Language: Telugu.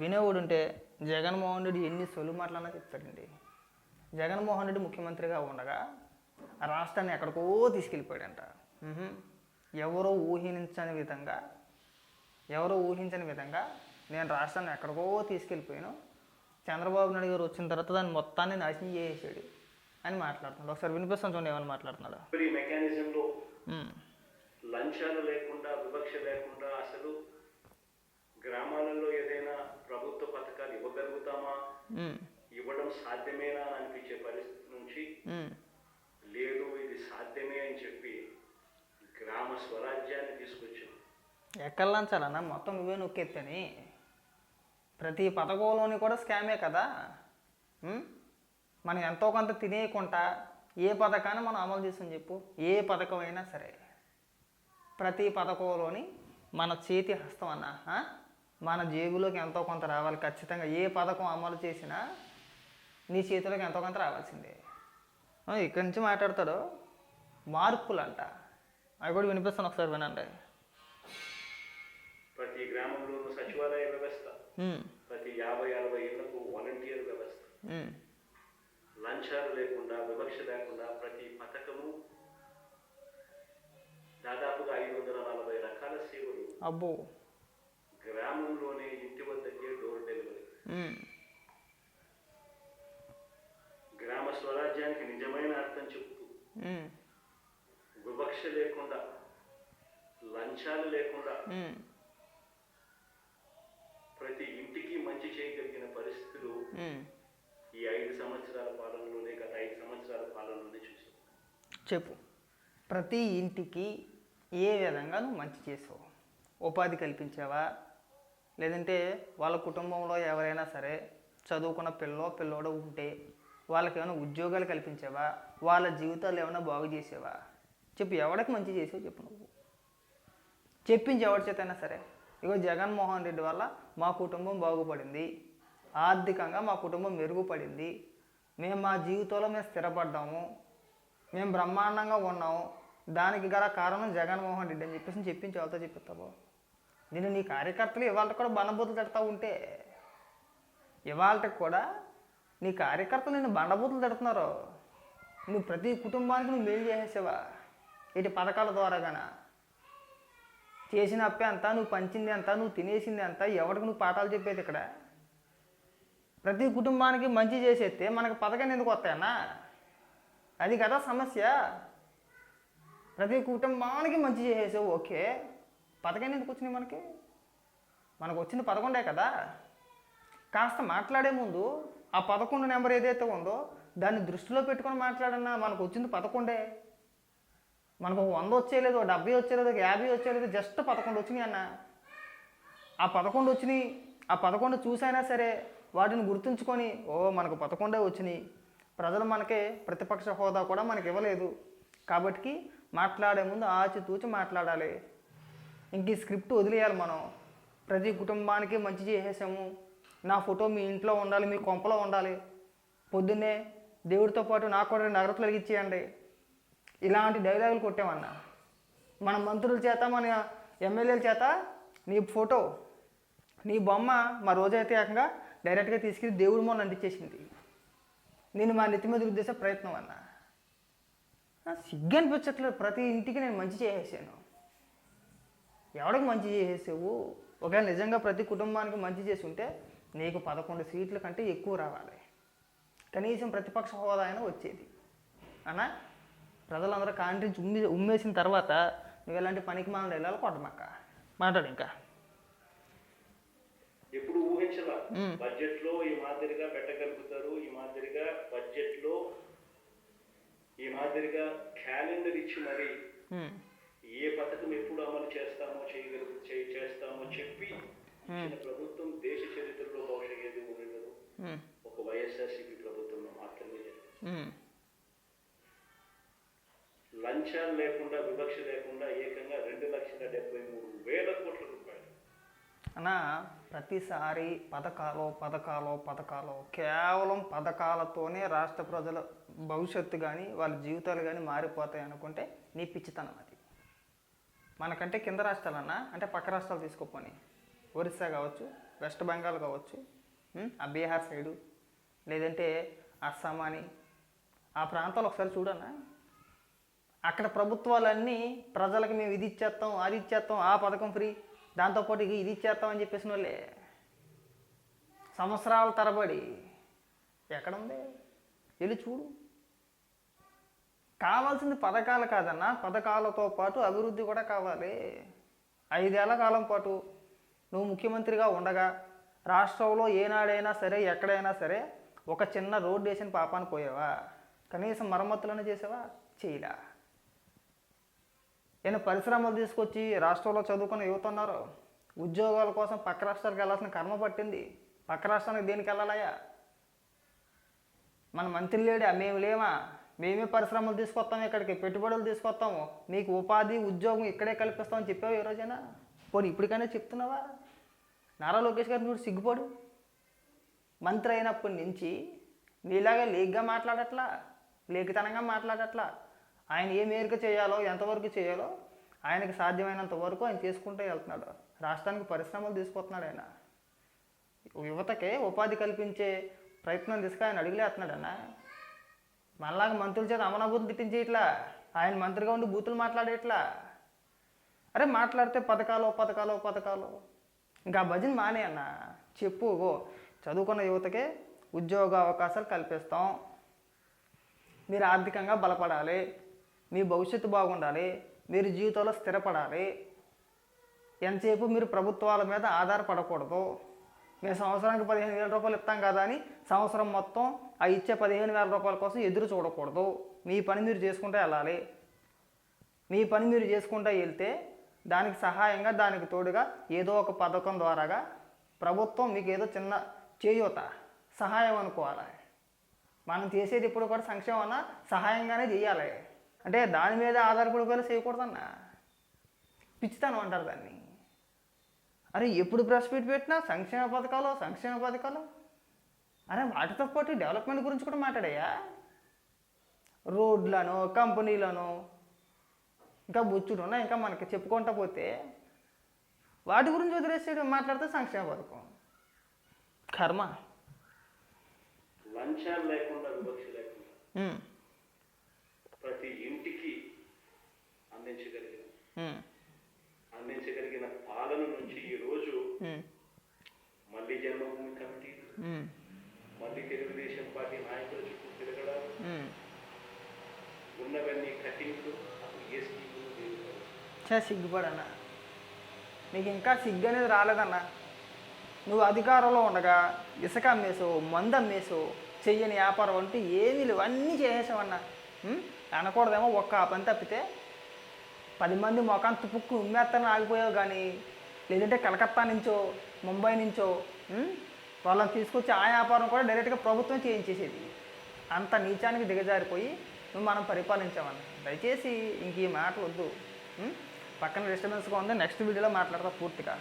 వినేవాడు ఉంటే జగన్మోహన్ రెడ్డి ఎన్ని సొలు మాటలన్నా చెప్తాడండి. జగన్మోహన్ రెడ్డి ముఖ్యమంత్రిగా ఉండగా ఆ రాష్ట్రాన్ని ఎక్కడికో తీసుకెళ్ళిపోయాడంట. ఎవరో ఊహించని విధంగా ఎవరో ఊహించని విధంగా నేను రాష్ట్రాన్ని ఎక్కడికో తీసుకెళ్ళిపోయాను. చంద్రబాబు నాయుడు గారు వచ్చిన తర్వాత దాన్ని మొత్తాన్ని నాశనం చేసేసాడు అని మాట్లాడుతున్నాడు. ఒకసారి వినిపిస్తాను చూడండి ఏమని మాట్లాడుతున్నాడు. మెకానిజంలో లంచాలు లేకుండా వివక్ష లేకుండా అసలు గ్రామాలలో ఏదైనా ప్రభుత్వ పథకాలు ఇవ్వగలుగుతామా? ఇవ్వడం సాధ్యమేనా అని అనిపించే పరిస్థితి నుంచి. లేదు ఇది సాధ్యమే అని చెప్పి గ్రామ స్వరాజ్యాన్ని తీసుకొచ్చాం. ఎక్కడ లంచాలన్నా మొత్తం నువ్వే నొక్కెత్తని. ప్రతి పథకంలోని కూడా స్కామే కదా? మనం ఎంతో కొంత తినేయకుండా ఏ పథకాన్ని మనం అమలు చేసాం చెప్పు? ఏ పథకం అయినా సరే. ప్రతి పథకంలోని మన చేతి హస్తం అన్న? మన జేబులోకి ఎంతో కొంత రావాలి ఖచ్చితంగా ఏ పథకం అమలు చేసినా నీ చేతిలోకి ఎంతో కొంత రావాల్సిందే. ఇక్కడి నుంచి మాట్లాడతాడు మార్పులంట అవి కూడా వినిపిస్తాను ఒకసారి వినండి. ప్రతి గ్రామంలోనూ సచివాలయ వ్యవస్థ ప్రతి యాభై అరవై ఏళ్ళకు వాలంటీర్ వ్యవస్థ. లంచాలు లేకుండా వివక్ష లేకుండా ప్రతి పథకము దాదాపుగా ఐదు వందల నలభై రకాల సేవలు అబ్బో. గ్రామంలోనే ఇంటి వద్దకే డోర్ డెలివరీ ఉమ్, గ్రామ స్వరాజ్యానికి నిజమైన అర్థం చెబుతూ ఉమ్, వివక్ష లేకుండా లంచాలు లేకుండా ఉమ్, ప్రతి ఇంటికి మంచి చేయగలిగిన పరిస్థితులు. ఈ ఐదు సంవత్సరాల పాలనలోనే గత ఐదు సంవత్సరాల పాలనలోనే చూసాం చెప్పు. ప్రతి ఇంటికి ఏ విధంగా నువ్వు మంచి చేసావు? ఉపాధి కల్పించావా? లేదంటే వాళ్ళ కుటుంబంలో ఎవరైనా సరే చదువుకున్న పిల్లో పిల్లోడో ఉంటే వాళ్ళకి ఏమైనా ఉద్యోగాలు కల్పించావా? వాళ్ళ జీవితాలు ఏమైనా బాగు చేసేవా? చెప్పు ఎవడికి మంచి చేసావు చెప్పు నువ్వు. చెప్పించి ఎవరి చేతైనా సరే. ఇగో జగన్మోహన్ రెడ్డి వల్ల మా కుటుంబం బాగుపడింది. ఆర్థికంగా మా కుటుంబం మెరుగుపడింది. మేము మా జీవితంలో మేము స్థిరపడ్డాము. మేము బ్రహ్మాండంగా ఉన్నాము. దానికి గల కారణం జగన్మోహన్ రెడ్డి అని చెప్పేసి చెప్పించి వాళ్ళతో చెప్పిస్తావు నేను నీ కార్యకర్తలు ఇవాళ కూడా బండబూతులు తిడతా ఉంటే ఇవాళ కూడా నీ కార్యకర్తలు నేను బండబూతులు తిడుతున్నారు. నువ్వు ప్రతి కుటుంబానికి నువ్వు మేలు చేసేసావా? ఇటు పథకాల ద్వారాగానా చేసిన అప్పే అంతా నువ్వు పంచింది అంతా నువ్వు తినేసింది అంతా ఎవరికి నువ్వు పాఠాలు చెప్పేది ఇక్కడ? ప్రతి కుటుంబానికి మంచి చేసేస్తే మనకు పథకాన్ని ఎందుకు వస్తాయన్నా? అది కదా సమస్య. ప్రతి కుటుంబానికి మంచి చేసేసావు ఓకే. పదకొండు ఎందుకు వచ్చినాయి మనకి? మనకు వచ్చింది పదకొండే కదా? కాస్త మాట్లాడే ముందు ఆ పదకొండు నెంబర్ ఏదైతే ఉందో దాన్ని దృష్టిలో పెట్టుకొని మాట్లాడన్నా మనకు వచ్చింది పదకొండే. మనకు ఒక వంద వచ్చేయలేదు ఒక డెబ్బై వచ్చేయలేదు ఒక యాభై వచ్చేయలేదు జస్ట్ పదకొండు వచ్చినాయి అన్న. ఆ పదకొండు వచ్చినాయి. ఆ పదకొండు చూసైనా సరే వాటిని గుర్తుంచుకొని ఓ మనకు పదకొండే వచ్చినాయి. ప్రజలు మనకే ప్రతిపక్ష హోదా కూడా మనకి ఇవ్వలేదు. కాబట్టి మాట్లాడే ముందు ఆచితూచి మాట్లాడాలి. ఇంక ఈ స్క్రిప్ట్ వదిలేయాలి మనం. ప్రతి కుటుంబానికి మంచి చేసేసాము. నా ఫోటో మీ ఇంట్లో ఉండాలి మీ కొంపలో ఉండాలి. పొద్దున్నే దేవుడితో పాటు నాకు కూడా రెండు అగరత్తులు ఇచ్చేయండి. ఇలాంటి డైలాగులు కొట్టామన్నా మన మంత్రుల చేత మన ఎమ్మెల్యేల చేత నీ ఫోటో నీ బొమ్మ మా రోజైతే ఏకంగా డైరెక్ట్గా తీసుకెళ్ళి దేవుడి మొన్న అంటించేసింది నేను మా నెత్తి మీద ఉద్దేశ ప్రయత్నం అన్నా. సిగ్గు అనిపించట్లేదు. ప్రతి ఇంటికి నేను మంచి చేసేసాను. ఎవరికి మంచి చేసేసావు ఒకవేళ నిజంగా ప్రతి కుటుంబానికి మంచి చేసి ఉంటే నీకు పదకొండు సీట్ల కంటే ఎక్కువ రావాలి. కనీసం ప్రతిపక్ష హోదా అయినా వచ్చేది. అన్నా? ప్రజలందరూ కాంట్రించి ఉమ్మి ఉమ్మేసిన తర్వాత నువ్వు ఎలాంటి పనికి మాలను వెళ్ళాలి కొట్టమక్క మాట్లాడు ఇంకా. ఎప్పుడు ఊహించలా. బడ్జెట్లో ఈ మాదిరిగా పెట్టగలుగుతారు ఈ మాదిరిగా బడ్జెట్లో ఈ మాదిరిగా క్యాలెండర్ ఇచ్చి మరి ఏ పథకం ఎప్పుడు అమలు చేస్తామో చేయగలుగు చే- చేస్తామో చెప్పి ఇచ్చిన ప్రభుత్వం దేశ చరిత్రలో బహుశా ఏది ఉండదు. ఉమ్, ఒక వైఎస్ఆర్సీపీ ప్రభుత్వంలో మాత్రమే జరిగింది ఉమ్, లంచాలు లేకుండా వివక్ష లేకుండా ఏకంగా రెండు లక్షల డెబ్బై మూడు వేల కోట్ల రూపాయలు. అన్నా ప్రతిసారి పథకాలు పథకాలు పథకాలు కేవలం పథకాలతోనే రాష్ట్ర ప్రజల భవిష్యత్తు కానీ వాళ్ళ జీవితాలు కానీ మారిపోతాయి అనుకుంటే నీ పిచ్చితనం అది. మనకంటే కింద రాష్ట్రాలన్నా అంటే పక్క రాష్ట్రాలు తీసుకోపోని. ఒరిస్సా కావచ్చు వెస్ట్ బెంగాల్ కావచ్చు ఆ బీహార్ సైడు లేదంటే అస్సాం అని. ఆ ప్రాంతాలు ఒకసారి చూడన్నా. అక్కడ ప్రభుత్వాలన్నీ ప్రజలకు మేము ఇది ఇచ్చేస్తాం అది ఇచ్చేస్తాం ఆ పథకం ఫ్రీ దాంతోపాటు ఇది ఇచ్చేస్తాం అని చెప్పేసిన వాళ్ళే. సంవత్సరాల తరబడి ఎక్కడుంది వెళ్ళి చూడు. కావాల్సింది పథకాలు కాదన్నా. పథకాలతో పాటు అభివృద్ధి కూడా కావాలి. ఐదేళ్ళ కాలం పాటు నువ్వు ముఖ్యమంత్రిగా ఉండగా రాష్ట్రంలో ఏనాడైనా సరే ఎక్కడైనా సరే ఒక చిన్న రోడ్డు వేసిన పాపాన్ని పోయావా? కనీసం మరమ్మతులను చేసావా? చేయలా. నేను పరిశ్రమలు తీసుకొచ్చి రాష్ట్రంలో చదువుకున్న యువత ఉన్నారు? ఉద్యోగాల కోసం పక్క రాష్ట్రాలకు వెళ్ళాల్సిన కర్మ పట్టింది. పక్క రాష్ట్రానికి దేనికి వెళ్ళాలయ్యా? మన మంత్రి లేడా? మేము లేమా? మేమే పరిశ్రమలు తీసుకొస్తాం ఇక్కడికి పెట్టుబడులు తీసుకొస్తాము. మీకు ఉపాధి ఉద్యోగం ఇక్కడే కల్పిస్తామని చెప్పావు ఏ రోజైనా? పోనీ ఇప్పటికైనా చెప్తున్నావా? నారా లోకేష్ గారు నువ్వు సిగ్గుపడు. మంత్రి అయినప్పటి నుంచి నీలాగా లేగ్గా మాట్లాడట్లా లేఖితనంగా మాట్లాడట్లా. ఆయన ఏ మేరకు చేయాలో ఎంతవరకు చేయాలో ఆయనకి సాధ్యమైనంత వరకు ఆయన చేసుకుంటూ వెళ్తున్నాడు. రాష్ట్రానికి పరిశ్రమలు తీసుకొస్తున్నాడు ఆయన. యువతకే ఉపాధి కల్పించే ప్రయత్నం తీసుకు ఆయన అడుగులేస్తున్నాడన్న మనలాగా మంత్రుల చేత అమనాభూతులు తిట్టించి ఇట్లా ఆయన మంత్రిగా ఉండి బూతులు మాట్లాడేట్లా అరే మాట్లాడితే పథకాలు పథకాలు పథకాలు. ఇంకా భజన్ భజన మానే అన్న. చెప్పు ఓ చదువుకున్న యువతకే ఉద్యోగ అవకాశాలు కల్పిస్తాం. మీరు ఆర్థికంగా బలపడాలి. మీ భవిష్యత్తు బాగుండాలి. మీరు జీవితంలో స్థిరపడాలి. ఎంతసేపు మీరు ప్రభుత్వాల మీద ఆధారపడకూడదు. మేము సంవత్సరానికి పదిహేను వేల రూపాయలు ఇస్తాం కదా అని సంవత్సరం మొత్తం ఆ ఇచ్చే పదిహేను వేల రూపాయల కోసం ఎదురు చూడకూడదు. మీ పని మీరు చేసుకుంటూ వెళ్ళాలి. మీ పని మీరు చేసుకుంటూ వెళ్తే దానికి సహాయంగా దానికి తోడుగా ఏదో ఒక పథకం ద్వారాగా ప్రభుత్వం మీకు ఏదో చిన్న చేయూత సహాయం అనుకోవాలి. మనం చేసేది ఇప్పుడు కూడా సంక్షేమం అన్న సహాయంగానే చేయాలి. అంటే దాని మీద ఆధారపడిపోయి చేయకూడదన్నా. పిచ్చితనం అంటారు దాన్ని. అరే ఎప్పుడు ప్రెస్ మీట్ పెట్టినా సంక్షేమ పథకాలు సంక్షేమ పథకాలు? అరే వాటితో పాటు డెవలప్మెంట్ గురించి కూడా మాట్లాడాయా రోడ్లను కంపెనీలను ఇంకా బుచ్చుడు ఉన్నాయి ఇంకా మనకి చెప్పుకుంటా పోతే వాటి గురించి వదిలేసాడు మాట్లాడితే సంక్షేమ పథకం. కర్మ. లంచాలు లేకుండా వివక్ష లేకుండా ప్రతి ఇంటికి అందించగలిగిన మళ్ళీ తెలుగుదేశం పార్టీ నాయకుల చుట్టూ తిరగడాలు ఉమ్. ఉన్నవన్నీ కట్టింగ్లు అసలు ఏ స్కీములు కదా. చా సిగ్గుపడన్నా నీకు ఇంకా సిగ్గు అనేది రాలేదన్నా నువ్వు అధికారంలో ఉండగా ఇసుక అమ్మేసో మందు అమ్మేసో చెయ్యని వ్యాపారం అంటూ ఏమీ లేవు అన్నీ చేసేసావన్నా? అనకూడదేమో ఒక్క ఆ పని తప్పితే పది మంది మొఖాన్ని తుపుక్కు ఉమ్మేస్తానని ఆగిపోయావు కానీ లేదంటే కలకత్తా నుంచో ముంబై నుంచో? వాళ్ళని తీసుకొచ్చి ఆ వ్యాపారం కూడా డైరెక్ట్గా ప్రభుత్వం చేయించేసేది. అంత నీచానికి దిగజారిపోయి నువ్వు మనం పరిపాలించామని. దయచేసి ఇంక ఈ మాటలు వద్దు. పక్కన డిస్టర్బెన్స్గా ఉంది. నెక్స్ట్ వీడియోలో మాట్లాడతా పూర్తిగా.